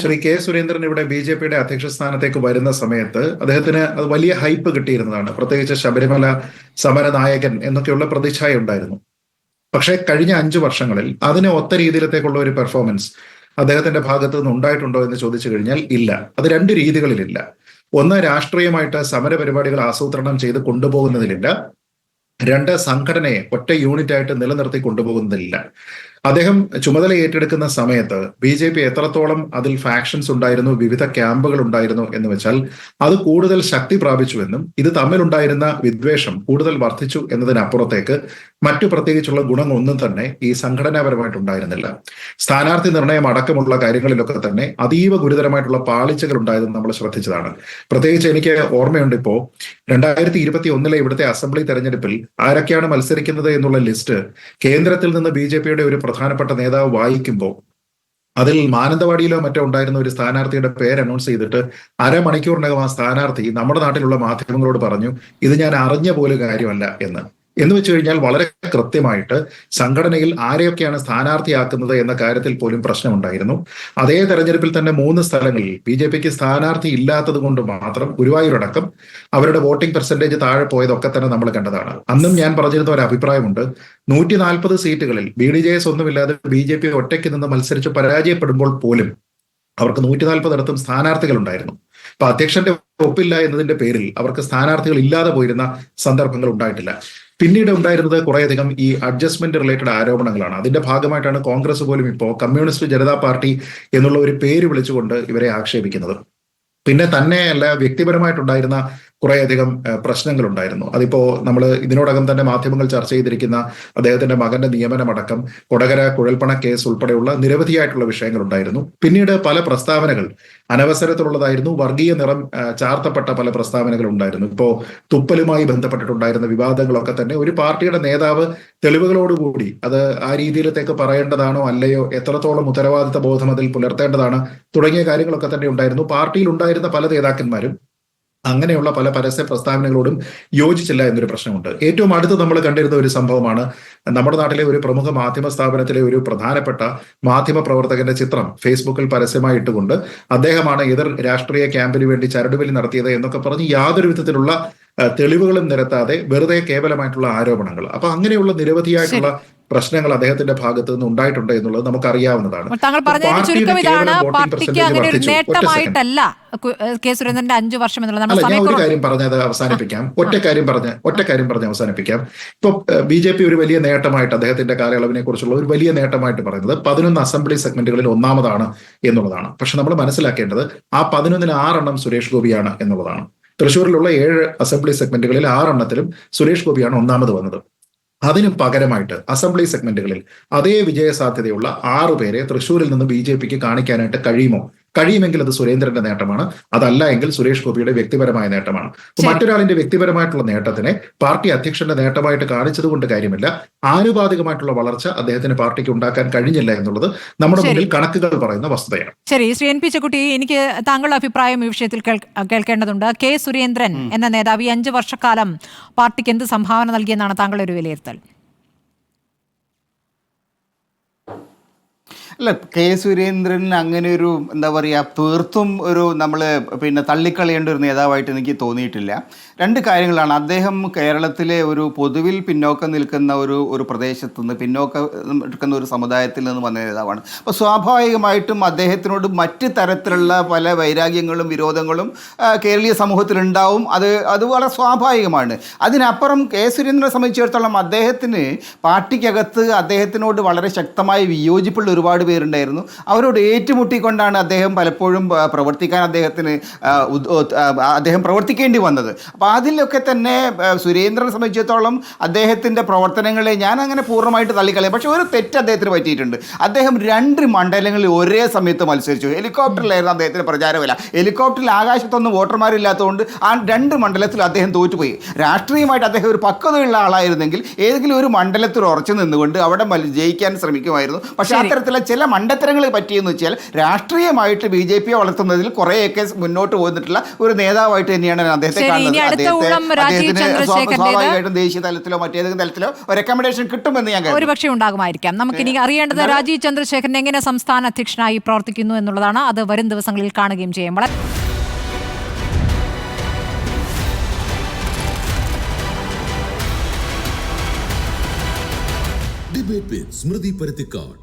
Shri K Surendran ഇവിടെ B J പിയുടെ അധ്യക്ഷ സ്ഥാനത്തേക്ക് വരുന്ന സമയത്ത് അദ്ദേഹത്തിന് അത് വലിയ ഹൈപ്പ് കിട്ടിയിരുന്നതാണ്. പ്രത്യേകിച്ച് ശബരിമല സമര നായകൻ എന്നൊക്കെയുള്ള പ്രതിച്ഛായ ഉണ്ടായിരുന്നു. പക്ഷേ കഴിഞ്ഞ അഞ്ചു വർഷങ്ങളിൽ അതിനെ ഒത്ത രീതിയിലത്തേക്കുള്ള ഒരു പെർഫോമൻസ് അദ്ദേഹത്തിന്റെ ഭാഗത്തു നിന്ന് ഉണ്ടായിട്ടുണ്ടോ എന്ന് ചോദിച്ചു കഴിഞ്ഞാൽ ഇല്ല. അത് രണ്ട് രീതികളിലില്ല. ഒന്ന് രാഷ്ട്രീയമായിട്ട് സമര പരിപാടികൾ ആസൂത്രണം ചെയ്ത് കൊണ്ടുപോകുന്നതിലില്ല. രണ്ട് സംഘടനയെ ഒറ്റ യൂണിറ്റ് ആയിട്ട് നിലനിർത്തി കൊണ്ടുപോകുന്നില്ല അദ്ദേഹം ചുമതല ഏറ്റെടുക്കുന്ന സമയത്ത് ബി ജെ പി എത്രത്തോളം അതിൽ ഫാക്ഷൻസ് ഉണ്ടായിരുന്നു വിവിധ ക്യാമ്പുകൾ ഉണ്ടായിരുന്നു എന്ന് വെച്ചാൽ അത് കൂടുതൽ ശക്തി പ്രാപിച്ചുവെന്നും ഇത് തമ്മിലുണ്ടായിരുന്ന വിദ്വേഷം കൂടുതൽ വർദ്ധിച്ചു എന്നതിനപ്പുറത്തേക്ക് മറ്റു പ്രത്യേകിച്ചുള്ള ഗുണങ്ങളൊന്നും തന്നെ ഈ സംഘടനാപരമായിട്ട് ഉണ്ടായിരുന്നില്ല. സ്ഥാനാർത്ഥി നിർണയം അടക്കമുള്ള കാര്യങ്ങളിലൊക്കെ തന്നെ അതീവ ഗുരുതരമായിട്ടുള്ള പാളിച്ചകൾ ഉണ്ടായത് നമ്മൾ ശ്രദ്ധിച്ചതാണ്. പ്രത്യേകിച്ച് എനിക്ക് ഓർമ്മയുണ്ട് ഇപ്പോ രണ്ടായിരത്തി ഇരുപത്തി ഒന്നിലെ ഇവിടുത്തെ അസംബ്ലി തെരഞ്ഞെടുപ്പിൽ ആരൊക്കെയാണ് മത്സരിക്കുന്നത് എന്നുള്ള ലിസ്റ്റ് കേന്ദ്രത്തിൽ നിന്ന് ബി ജെ പിയുടെ ഒരു പ്രധാനപ്പെട്ട നേതാവ് വായിക്കുമ്പോൾ അതിൽ മാനന്തവാടിയിലോ മറ്റോ ഉണ്ടായിരുന്ന ഒരു സ്ഥാനാർത്ഥിയുടെ പേര് അനൗൺസ് ചെയ്തിട്ട് അരമണിക്കൂറിനകം ആ സ്ഥാനാർത്ഥി നമ്മുടെ നാട്ടിലുള്ള മാധ്യമങ്ങളോട് പറഞ്ഞു ഇത് ഞാൻ അറിഞ്ഞ പോലും കാര്യമല്ല എന്ന്. എന്ന് വെച്ച് കഴിഞ്ഞാൽ വളരെ കൃത്യമായിട്ട് സംഘടനയിൽ ആരെയൊക്കെയാണ് സ്ഥാനാർത്ഥിയാക്കുന്നത് എന്ന കാര്യത്തിൽ പോലും പ്രശ്നമുണ്ടായിരുന്നു. അതേ തെരഞ്ഞെടുപ്പിൽ തന്നെ മൂന്ന് സ്ഥലങ്ങളിൽ ബി ജെ പിക്ക് സ്ഥാനാർത്ഥി ഇല്ലാത്തത് കൊണ്ട് മാത്രം ഗുരുവായൂരടക്കം അവരുടെ വോട്ടിംഗ് പെർസെന്റേജ് താഴെ പോയതൊക്കെ തന്നെ നമ്മൾ കണ്ടതാണ്. അന്നും ഞാൻ പറഞ്ഞിരുന്ന ഒരു അഭിപ്രായമുണ്ട്. നൂറ്റി നാൽപ്പത് സീറ്റുകളിൽ ബി ഡി ജെ എസ് ഒന്നുമില്ലാതെ ബി ജെ പി ഒറ്റയ്ക്ക് നിന്ന് മത്സരിച്ച് പരാജയപ്പെടുമ്പോൾ പോലും അവർക്ക് നൂറ്റി നാൽപ്പതിടത്തും സ്ഥാനാർത്ഥികൾ ഉണ്ടായിരുന്നു അപ്പൊ അധ്യക്ഷന്റെ ഒപ്പില്ല എന്നതിന്റെ പേരിൽ അവർക്ക് സ്ഥാനാർത്ഥികൾ ഇല്ലാതെ പോയിരുന്ന സന്ദർഭങ്ങൾ ഉണ്ടായിട്ടില്ല. പിന്നീട് ഉണ്ടായിരുന്നത് കുറേയധികം ഈ അഡ്ജസ്റ്റ്മെന്റ് റിലേറ്റഡ് ആരോപണങ്ങളാണ്. അതിന്റെ ഭാഗമായിട്ടാണ് കോൺഗ്രസ് പോലും ഇപ്പോൾ കമ്മ്യൂണിസ്റ്റ് ജനതാ പാർട്ടി എന്നുള്ള ഒരു പേര് വിളിച്ചുകൊണ്ട് ഇവരെ ആക്ഷേപിക്കുന്നത്. പിന്നെ തന്നെയല്ല വ്യക്തിപരമായിട്ടുണ്ടായിരുന്ന കുറേയധികം പ്രശ്നങ്ങൾ ഉണ്ടായിരുന്നു അതിപ്പോ നമ്മൾ ഇതിനോടകം തന്നെ മാധ്യമങ്ങൾ ചർച്ച ചെയ്തിരിക്കുന്ന അദ്ദേഹത്തിന്റെ മകന്റെ നിയമനമടക്കം കൊടകര കുഴൽപ്പണ കേസ് ഉൾപ്പെടെയുള്ള നിരവധിയായിട്ടുള്ള വിഷയങ്ങൾ ഉണ്ടായിരുന്നു പിന്നീട് പല പ്രസ്താവനകൾ അനവസരത്തിലുള്ളതായിരുന്നു വർഗീയ നിറം ചാർത്തപ്പെട്ട പല പ്രസ്താവനകൾ ഉണ്ടായിരുന്നു. ഇപ്പോ തുപ്പലുമായി ബന്ധപ്പെട്ടിട്ടുണ്ടായിരുന്ന വിവാദങ്ങളൊക്കെ തന്നെ ഒരു പാർട്ടിയുടെ നേതാവ് തെളിവുകളോടുകൂടി അത് ആ രീതിയിലത്തേക്ക് പറയേണ്ടതാണോ അല്ലയോ എത്രത്തോളം ഉത്തരവാദിത്ത ബോധം അതിൽ പുലർത്തേണ്ടതാണ് തുടങ്ങിയ കാര്യങ്ങളൊക്കെ തന്നെ ഉണ്ടായിരുന്നു. പാർട്ടിയിൽ ഉണ്ടായിരുന്ന പല നേതാക്കന്മാരും അങ്ങനെയുള്ള പല പരസ്യ പ്രസ്താവനകളോടും യോജിച്ചില്ല എന്നൊരു പ്രശ്നമുണ്ട്. ഏറ്റവും അടുത്ത് നമ്മൾ കണ്ടിരുന്ന ഒരു സംഭവമാണ് നമ്മുടെ നാട്ടിലെ ഒരു പ്രമുഖ മാധ്യമ സ്ഥാപനത്തിലെ ഒരു പ്രധാനപ്പെട്ട മാധ്യമ പ്രവർത്തകന്റെ ചിത്രം ഫേസ്ബുക്കിൽ പരസ്യമായി ഇട്ടുകൊണ്ട് അദ്ദേഹമാണ് എതിർ രാഷ്ട്രീയ ക്യാമ്പിന് വേണ്ടി ചരടുവലി നടത്തിയത് എന്നൊക്കെ പറഞ്ഞ് യാതൊരു വിധത്തിലുള്ള തെളിവുകളും നിരത്താതെ വെറുതെ കേവലമായിട്ടുള്ള ആരോപണങ്ങൾ. അപ്പൊ അങ്ങനെയുള്ള നിരവധിയായിട്ടുള്ള പ്രശ്നങ്ങൾ അദ്ദേഹത്തിന്റെ ഭാഗത്ത് നിന്ന് ഉണ്ടായിട്ടുണ്ട് എന്നുള്ളത് നമുക്ക് അറിയാവുന്നതാണ് താങ്കൾ പറഞ്ഞതിന് ചുരുക്കം ഇതാണ് പാർട്ടിക്ക് അങ്ങനെ ഒരു നേട്ടമായിട്ടല്ല കെ സുരേന്ദ്രന്റെ അഞ്ചു വർഷം ഞാൻ ഒരു കാര്യം പറഞ്ഞത് അവസാനിപ്പിക്കാം. ഒറ്റ കാര്യം പറഞ്ഞ് ഒറ്റ കാര്യം പറഞ്ഞ് അവസാനിപ്പിക്കാം. ഇപ്പൊ ബി ജെ പി ഒരു വലിയ നേട്ടമായിട്ട് അദ്ദേഹത്തിന്റെ കാലയളവിനെ കുറിച്ചുള്ള ഒരു വലിയ നേട്ടമായിട്ട് പറയുന്നത് പതിനൊന്ന് അസംബ്ലി സെഗ്മെന്റുകളിൽ ഒന്നാമതാണ് എന്നുള്ളതാണ്. പക്ഷെ നമ്മൾ മനസ്സിലാക്കേണ്ടത് ആ പതിനൊന്നിന് ആറെണ്ണം സുരേഷ് ഗോപിയാണ് എന്നുള്ളതാണ്. തൃശ്ശൂരിലുള്ള ഏഴ് അസംബ്ലി സെഗ്മെന്റുകളിൽ ആറെണ്ണത്തിലും സുരേഷ് ഗോപിയാണ് ഒന്നാമത് വന്നത്. അതിന് പകരമായിട്ട് അസംബ്ലി സെഗ്മെന്റുകളിൽ അതേ വിജയ സാധ്യതയുള്ള ആറു പേരെ തൃശ്ശൂരിൽ നിന്ന് ബി ജെ പിക്ക് കാണിക്കാനായിട്ട് കഴിയുമോ? കഴിയുമെങ്കിൽ അത് സുരേന്ദ്രന്റെ നേട്ടമാണ്. അതല്ല എങ്കിൽ സുരേഷ് ഗോപിയുടെ വ്യക്തിപരമായ നേട്ടമാണ്. മറ്റൊരാളിന്റെ വ്യക്തിപരമായിട്ടുള്ള നേട്ടത്തിനെ പാർട്ടി അധ്യക്ഷന്റെ നേട്ടമായിട്ട് കാണിച്ചത് കൊണ്ട് കാര്യമില്ല. ആനുപാതികമായിട്ടുള്ള വളർച്ച അദ്ദേഹത്തിന് പാർട്ടിക്ക് ഉണ്ടാക്കാൻ കഴിഞ്ഞില്ല എന്നുള്ളത് നമ്മുടെ മുന്നിൽ കണക്കുകൾ പറയുന്ന വസ്തുതയാണ്. ശരി ശ്രീ എൻ പി ചെക്കുട്ടി എനിക്ക് താങ്കളുടെ അഭിപ്രായം ഈ വിഷയത്തിൽ കേൾക്കേണ്ടതുണ്ട്. കെ സുരേന്ദ്രൻ എന്ന നേതാവ് ഈ അഞ്ച് വർഷക്കാലം പാർട്ടിക്ക് എന്ത് സംഭാവന നൽകിയെന്നാണ് താങ്കളുടെ ഒരു വിലയിരുത്തൽ? അല്ല കെ സുരേന്ദ്രൻ അങ്ങനെ ഒരു എന്താ പറയുക തീർത്തും ഒരു നമ്മൾ പിന്നെ തള്ളിക്കളയേണ്ട ഒരു നേതാവായിട്ട് എനിക്ക് തോന്നിയിട്ടില്ല. രണ്ട് കാര്യങ്ങളാണ്. അദ്ദേഹം കേരളത്തിലെ ഒരു പൊതുവിൽ പിന്നോക്കം നിൽക്കുന്ന ഒരു ഒരു പ്രദേശത്തു നിന്ന് പിന്നോക്കം നിൽക്കുന്ന ഒരു സമുദായത്തിൽ നിന്ന് വന്ന നേതാവാണ്. അപ്പോൾ സ്വാഭാവികമായിട്ടും അദ്ദേഹത്തിനോട് മറ്റ് തരത്തിലുള്ള പല വൈരാഗ്യങ്ങളും വിരോധങ്ങളും കേരളീയ സമൂഹത്തിലുണ്ടാവും. അത് അത് വളരെ സ്വാഭാവികമാണ്. അതിനപ്പുറം കെ സുരേന്ദ്രനെ സംബന്ധിച്ചിടത്തോളം അദ്ദേഹത്തിന് പാർട്ടിക്കകത്ത് അദ്ദേഹത്തിനോട് വളരെ ശക്തമായി വിയോജിപ്പുള്ള ഒരുപാട് പേരുണ്ടായിരുന്നു. അവരോട് ഏറ്റുമുട്ടിക്കൊണ്ടാണ് അദ്ദേഹം പലപ്പോഴും പ്രവർത്തിക്കാൻ അദ്ദേഹത്തിന് അദ്ദേഹം പ്രവർത്തിക്കേണ്ടി വന്നത്. അപ്പോൾ അതിലൊക്കെ തന്നെ സുരേന്ദ്രനെ സംബന്ധിച്ചിടത്തോളം അദ്ദേഹത്തിന്റെ പ്രവർത്തനങ്ങളെ ഞാൻ അങ്ങനെ പൂർണമായിട്ട് തള്ളിക്കളയും. പക്ഷേ ഒരു തെറ്റ് അദ്ദേഹത്തിന് പറ്റിയിട്ടുണ്ട്. അദ്ദേഹം രണ്ട് മണ്ഡലങ്ങളിൽ ഒരേ സമയത്ത് മത്സരിച്ചു. ഹെലികോപ്റ്ററിലായിരുന്നു അദ്ദേഹത്തിന്റെ പ്രചാരമില്ല ഹെലികോപ്റ്ററിൽ ആകാശത്തൊന്നും വോട്ടർമാരില്ലാത്തതുകൊണ്ട് ആ രണ്ട് മണ്ഡലത്തിൽ അദ്ദേഹം തോറ്റുപോയി. രാഷ്ട്രീയമായിട്ട് അദ്ദേഹം ഒരു പക്വതയുള്ള ആളായിരുന്നെങ്കിൽ ഏതെങ്കിലും ഒരു മണ്ഡലത്തിൽ ഉറച്ചു നിന്നുകൊണ്ട് അവിടെ ജയിക്കാൻ ശ്രമിക്കുമായിരുന്നു. പക്ഷേ അത്തരത്തിലുള്ള ചില മണ്ടത്തരങ്ങൾ പറ്റിയെന്ന് വെച്ചാൽ രാഷ്ട്രീയമായിട്ട് ബി ജെ പിയെ വളർത്തുന്നതിൽ കുറേയൊക്കെ മുന്നോട്ട് പോന്നിട്ടുള്ള ഒരു നേതാവായിട്ട് തന്നെയാണ് അദ്ദേഹത്തെ കാണുന്നത്. അദ്ദേഹത്തിന് സ്വാഭാവികമായിട്ടും ദേശീയ തലത്തിലോ മറ്റേതെങ്കിലും തലത്തിലോ ഒരു റെക്കമെൻഡേഷൻ കിട്ടുമെന്ന് ഞാൻ ഒരു പക്ഷേ ഉണ്ടാകുമായിരിക്കാം. നമുക്ക് ഇനി അറിയേണ്ടത് രാജീവ് ചന്ദ്രശേഖരൻ എങ്ങനെ സംസ്ഥാന അധ്യക്ഷനായി പ്രവർത്തിക്കുന്നു എന്നുള്ളതാണ്. അത് വരും ദിവസങ്ങളിൽ കാണുകയും ചെയ്യും. വളരെ ഡിബേറ്റ് വിത്ത് സ്മൃതി പരുത്തിക്കാട്